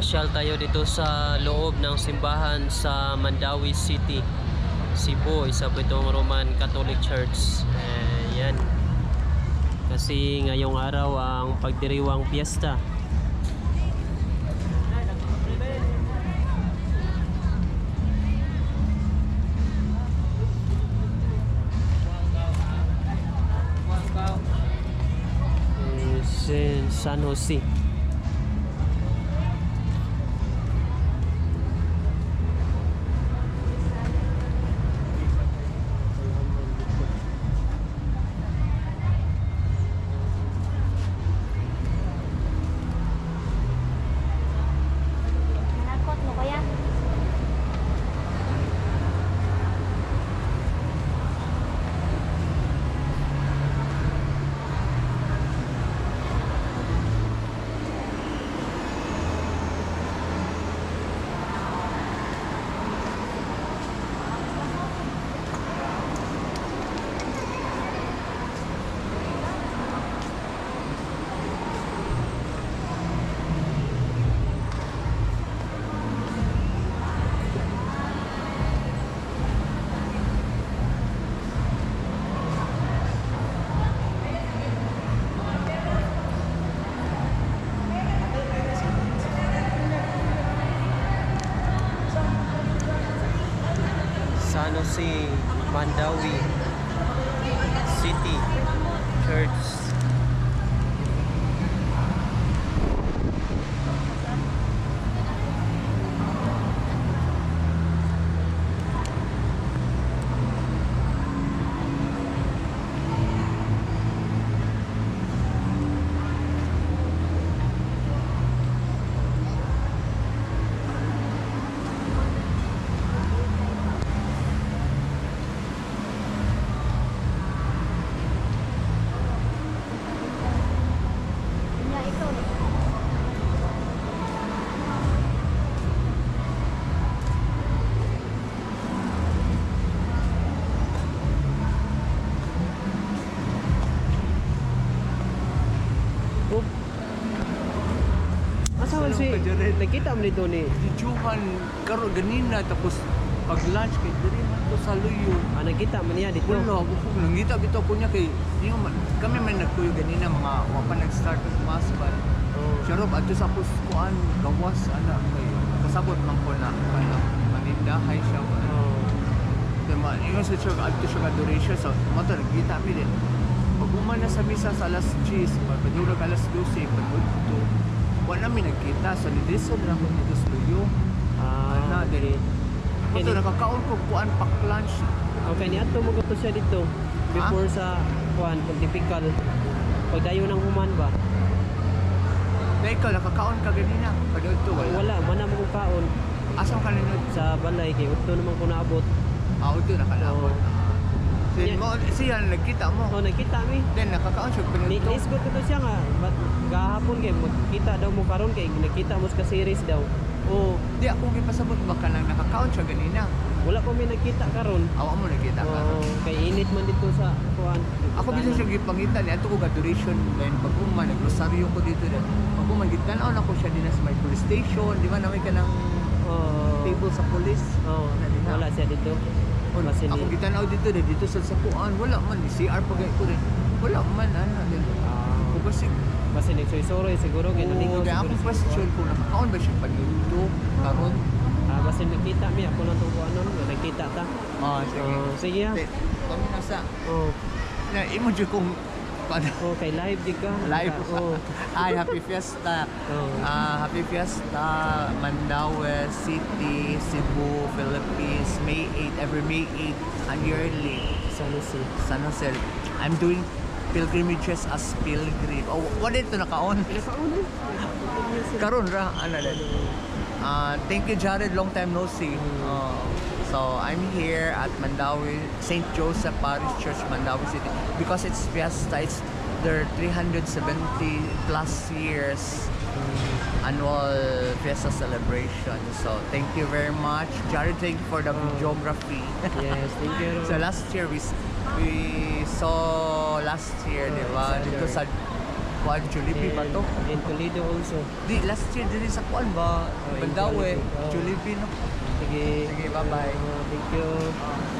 Namasyal tayo dito sa loob ng simbahan sa Mandawi City, Cebu, isa po itong Roman Catholic Church. Eh, yan. Kasi ngayong araw ang pagdiriwang piyesta. San Jose. Nakot mo kaya? San Jose, Mandawi City Church. Kanya ikaw. Oh. Asa man si Salong ka, Jared. nakita mo nito ni Dijuhan karo ganina tapos pag lunch kay diri man to sa luyo. ah, nakita mo niya dito. Wala, bukog lang. Ngita bito ko niya kay yung man, kami man nagtuyo ganina mga wapa nag-start ng mas ba. Oh. Sharop ato sa puskuan gawas ana kay kasabot man ko na kana manindahay siya ba. Oh. Kaya ma ingon sa siya ato siya ka duration sa motor kita mi din. Pag uma na sa misa sa alas 10, pagpadulog alas 12, pagudto. Wala mi nagkita sa lidison ra ko dito sa luyo. Ah, Ana, dili. Ito Kini- nakakaon ko kuan pack lunch. Okay, ni ato mo to siya dito before sa kuan pontifical. Pagdayo ng human ba? Na ikaw nakakaon ka ganina. Padulto wala. Wala, mana mo kong kaon Asa ka ninod? sa balay kay utto naman ko naabot. Ah, ito nakalabot. Oo. Then Yeah. mo siya nagkita mo. Oh, nakita mi. Then nakakaon siya Ni pinulto. Nisgot ko to siya nga, but gahapon kay magkita daw mo karon kay nakita mo sa series daw. Oh, Di ako gipasabot baka nang nakakaon siya ganina. wala ko may nakita karon. Awa mo nakita ka. Oh, kay init man dito sa kuan. Ako bisa siya gipangita ni ato ko ga duration then pag uma nagrosaryo ko dito din. Pag uma gitan-aw na ko siya din sa may police station, di ba na may kanang Oh, table sa police. oh, wala siya dito. Oh, Kasi ako gitanaw dito din dito sa sakuan wala man ni CR pag ko rin. Wala man din. ah, Ko kasi basta nagsuy-suroy siguro kay nalingaw Oo, kaya siguro akong question kung nakakaon ba siya panundo karon. Ah, basta nakita mi ako lang kuan nun, nakita ta. Ah, sige. Oh, sige ha. Kami nasa Oh, na imo jud kung paano oh kay live di ka. live. Oh. Hi, happy fiesta. Oh. Ah, happy fiesta Mandaue City, Cebu, Philippines, May 8 every May 8 a yearly. San Jose. San Jose. I'm doing pilgrimages as pilgrim. Oh, what dito nakaon? Pinakaon eh. Karon ra ana. Uh, thank you Jared, long time no see. Uh, so I'm here at Mandawi St. Joseph Parish Church, Mandawi City because it's fiesta. It's their 370 plus years annual fiesta celebration. So thank you very much, Jared. Thank you for the videography. Yes, thank you. so last year we we saw last year, di ba? Dito sa Kuan Jollibee ba to? In Toledo also. Di, last year din sa Kuan ba? Oh, Bandawe, Jollibee oh. no? Sige. Sige, bye-bye. Oh, thank you.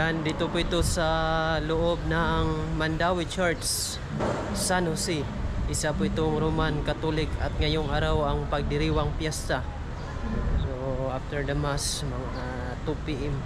Yan, dito po ito sa loob ng Mandawi Church, San Jose. Isa po itong Roman Catholic at ngayong araw ang pagdiriwang piyesta. So, after the Mass, mga 2 p.m.